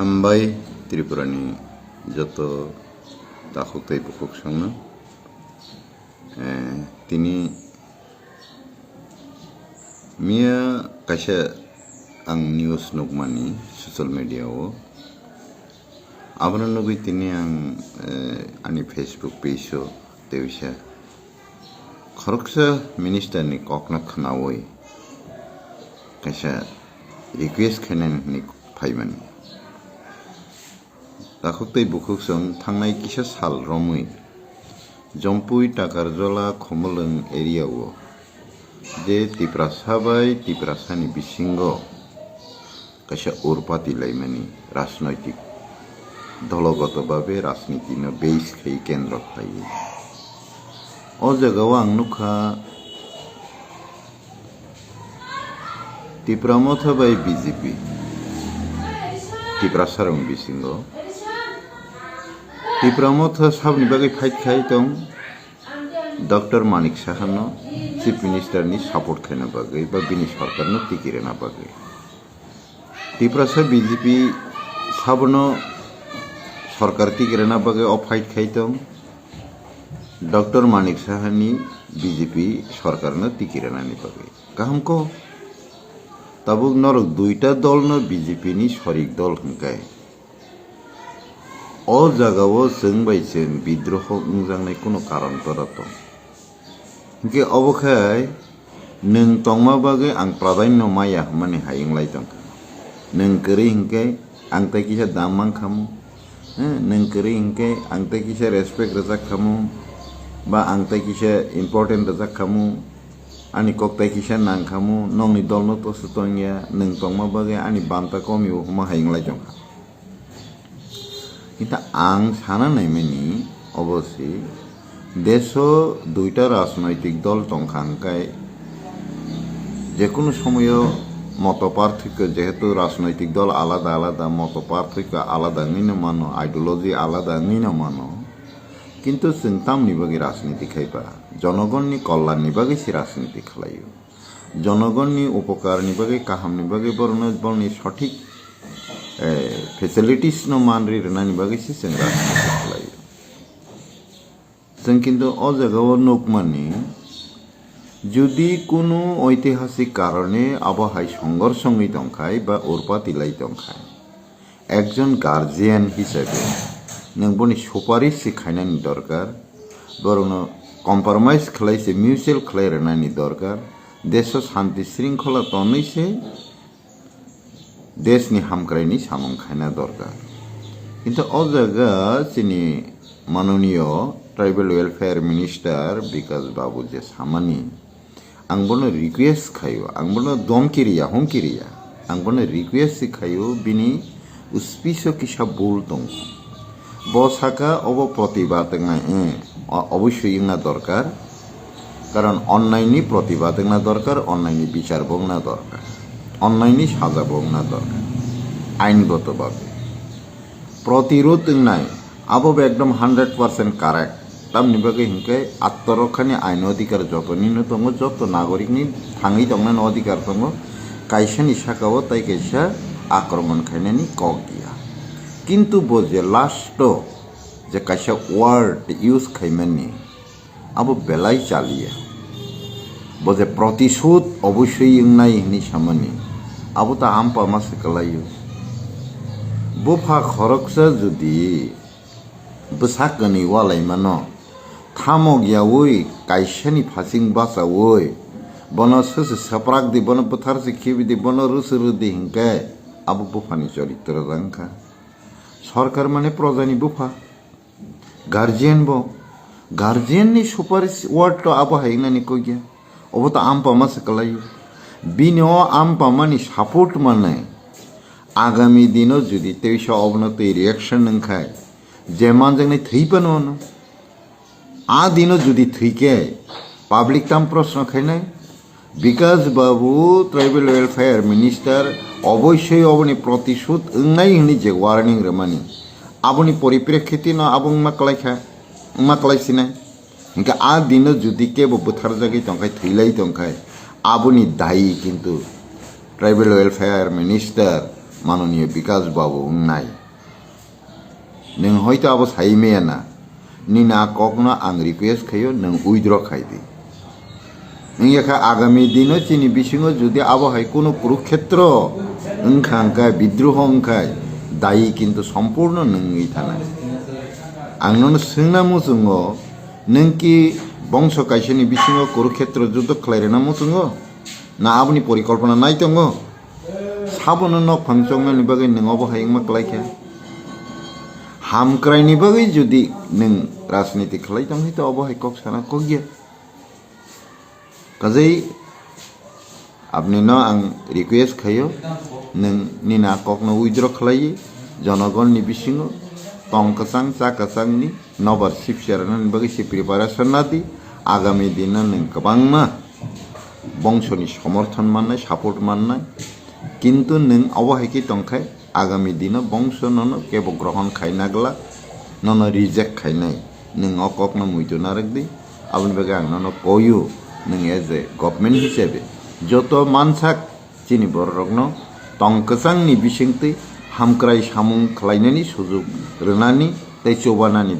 한바이 ত্রিপুরানি যত তাহতেই পোকক সঙ্গ তিনি মিয়া কাছে আং নিউজ নগমানি সোশ্যাল মিডিয়াও। আপনার নগুই তিনি আং আনি ফেসবুক পেজও দেউসা খরকসা মিনিস্টার নি ককনা খানাওই কাছে রিকুয়েস্ট খেনেন নি ফাইমানি। दाखुक्तै बुकुकजों थांनाय किसा साल रमै जम्पुई टाकारजला खमलং एरियाव যে টিপ্রাসাবাই টিপ্রাসানি বিশৃঙ্গ কাছে ওরপাতি লাইমানি রাজনৈতিক দলগতভাবে রাজনীতি ন বেইস খাই কেন্দ্র খাই ও জায়গাও আং নুখা টিপ্রামথ বাই বিজেপি টিপ্রাসারং বিশৃঙ্গ টিপ্রামথ সাবনি বাগै ফাইট খাই দं डक्टर मानिक साहानो चिफ मिनिस्टारनि सापर्ट खायनो बागै बा बिनि सरकारनो टिकिरेना बागै टिप्रासा बिजेपि साबनो सरकार टिकिरेना बागै अ फाइट खायदों डक्टर मानिक साहानि बिजेपि सरकारनो टिकिरेनानि बागै गाहामको ताबुक नरक दुईटा दलनो बिजेपिनि सरिक दल हंखाय अ जागाव जों बायजों बिद्रह उंजांनाय कुनो कारनफोरा दं हिंके अबखाय नों तंमा बागै आं प्राधान्य माया माने हायंलाय दं नों करै हिंके आं ताय किसा दामां खामु नों करै हिंके आं ताय किसा रेसपेक्ट रजाक खामु बा आं ताय किसा इम्पर्टेन्ट रजाक खामु आंनि कक ताय किसा नां खामु नंनि दलनो तसु तंया नों तंमा बागै आंनि बान्ता कमिउ हमा हायंलाय दं কিন্তু আং সানা নেমেনি অবশ্যই দেশ দুইটা রাজনৈতিক দল টঙ্কাঙ্কায় যে কোনো সময়ও মত পার্থক্য যেহেতু রাজনৈতিক দল আলাদা আলাদা মত পার্থক্য আলাদা নিনে মানো আইডিওলজি আলাদা নিনে মানো কিন্তু চিন্তাম নিবাগি রাজনীতি খাইবা জনগণ নি কল্যাণ নিবাগি সে রাজনীতি খেলাইও। জনগণ নি উপকার নিবাগে, কাহাম নিবাগে বর্ণ বর্ণি সঠিক फेसिलिटिसनो मान रिरनायनि बागैसो जों राजनितिखौ लायो जों কিন্তু অ জায়গাও নোক মানে যদি কোনো ঐতিহাসিক কারণে আবহাই সংঘর্ষঙ্গি দংখায় বা ওরপাত ইলাই দংখায় একজন গার্জিয়ান হিসাবে নবনি সুপারিশ খাইনানি দরকার বরং কম্প্রোমাইজ খেলাইছে মিউচুয়াল খেলাই রেনানি দরকার দেশ শান্তি শৃঙ্খলা তনইছে देशनि हामक्रायनि सामं खायना दरकार কিন্তু অ জায়গা চিনি মাননীয় ট্রাইবেল ওয়েলফেয়ার মিনিস্টার বিকাশ বাবু যে সামানি आंबोनो रिक्वेस्ट खायो आंबोनो दमकिरिया हमकिरिया आंबोनो रिक्वेस्ट खायो बिनि उस्पिसो किसा बुल दं বসাকা অব প্রতিবাদ অবশ্যই ইংনা দরকার কারণ অন্যায়নি প্রতিবাদ না দরকার অন্যায়নি বিচার বংনা দরকার অনলাইনে সাজাবো না দরকার। আইনগতভাবে। প্রতিরোধ নাই। আবব একদম হান্ড্রেড পার্সেন্ট কারেক্ট। তাম নিবাকে হিংকে আত্মরক্ষানি আইন অধিকার যত ন্যূনতম যত নাগরিক নি থাঙ্গি তংনান অধিকার তঙ্গ, কাইসা নিশা নিশাকাও তাই কেসা আক্রমণ খাইনে নি ক গিয়া। কিন্তু বোঝে লাস্ট যে কাইসা ওয়ার্ড ইউজ খাইমানি আবু বেলাই চালিয়া। বোঝে প্রতিশোধ অবশ্যই ইংনাই হিনি সামনে আবো তা আমপা মাসে কালাইও বুফা খরকসা যদি বসাকনি ওয়ালাই মানো, থামো গিয়া ওই কাইসানি ফাসিং বাসা ওই, বন সুসে সাপরাক দি, বন পথার সে খেবি দি, বন রুসু রুদি হিংকে, আবু বুফানি চরিত্র রাঙ্কা সরকার মানে প্রজানি বুফা। গার্জিয়ান ব, গার্জিয়াননি সুপারিশ ওয়ার্ড আবো হাইনানি কই গিয়া অব তো আম পামা সকলাই বিনি বিনয় আম্পা মানে সাপোর্ট মানে আগামী দিনও যদি তেইশ অবনতি রিয়াকশন খায় যে মান থই পানো না আ দিনও যদি থইকে পাবলিক তাম প্রশ্ন খাই নাই। বিকাশ বাবু ট্রাইবেল ওয়েলফেয়ার মিনিস্টার অবশ্যই অবনি প্রতিশোধ নাই হনি যে ওয়ার্নিং রে মানে। আবনি পরিপ্রেক্ষিতে না আবং মা কলাইখা মা কলাইছি নাই আ দিনও যদি কেব বুথার জায়গায় টঙ্কায় থইলাই টঙ্কায় आबनि दायी किन्तु ट्राइबल वेलफेयर मिनिस्टार মাননীয় বিকাশ বাবু নাই नों हयथ' आबो साइमेयाना नि ना कखनो आं रिक्वेस्ट खायो नों उइद्र खाइदि नों एखा आगामी दिनो चिनि बिसिङो जुदि आबहाय কোনো কুরুক্ষেত্র ओंखा ओंखा বিদ্রোহ ओंखाय दायि কিন্তু সম্পূর্ণ नोंनि थानाय आंनावनो सोंना मुसुङो नों कि বংশ কাইসে নি বিসিংহ কুরুক্ষেত্র যুদ্ধ খেলাইরে না মতঙ্গ? না আপনি পরিকল্পনা নাই তঙ্গ? সাবন ন ফাংচংনানি বাকি নব হাইংমা খেলাইখা হামক্রাইনি বাকে যদি নং রাজনীতি তো হয়তো অবহাই কক সানা কক গিয়া। কাজেই আপনি ন আং রিকুয়েস্ট খাইও, নং নিনা কক ন উইড্র খেলাই জনগণনি চা টংকচাং নি নবার শিব চেয়ারানি বাকে সে প্রিপারেশন না দিই आगामी दिनाव नों गोबांना बंशनि समर्थन माननाय सापर्ट माननाय কিন্তু नों अबहायखि टंखाय आगामी दिनाव बंश ननो केबो ग्रहण खायनाग्ला ननो रिजेक्ट खायनाय नों अककनो मुइतो नारकदि आबुनि बागै आं ननो कयु नों एज ए गभर्नमेन्ट हिसाबै যত मानसाक चिनि बररकनो टंकसांनि बिसिंतै हामक्राय सामुं खालायनायनि सुजुग रोनानि तै चौबानानि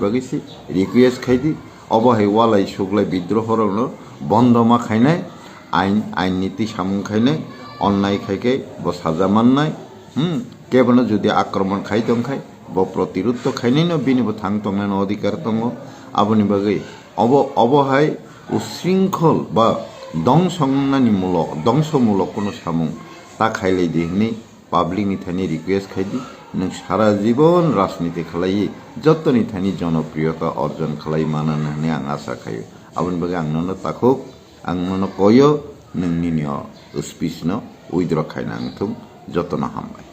অবহে ওয়ালাই সুগলাই বিদ্রোহ বন্ধ মা খাই নাই, আইন আইন নীতি সামুন খাই নাই, অন্যায় খাইকে ব সাজা মান নাই। হুম, কেবল যদি আক্রমণ খাই তং খাই ব প্রতিরোধ তো খাই নাই ন, বিনিব থাং তং ন, অধিকার তং আপনি বাগে অব, অবহায় উশৃঙ্খল বা দংসংনানিমূলক দংশমূলক কোনো সামুং তা খাইলে দিহনি পাবলিক নিথানি রিকুয়েস্ট খাই দিই সারা জীবন রাজনীতি খালাই যতনি থানি জনপ্রিয়তা অর্জন খালাই মানানো होननानै आं आसा खायो आबुनि बागै आंनोनो ताखुक आंनोनो कयो नोंनिनो स्पिचनो उइद्र खायनांथों जतन हामबाय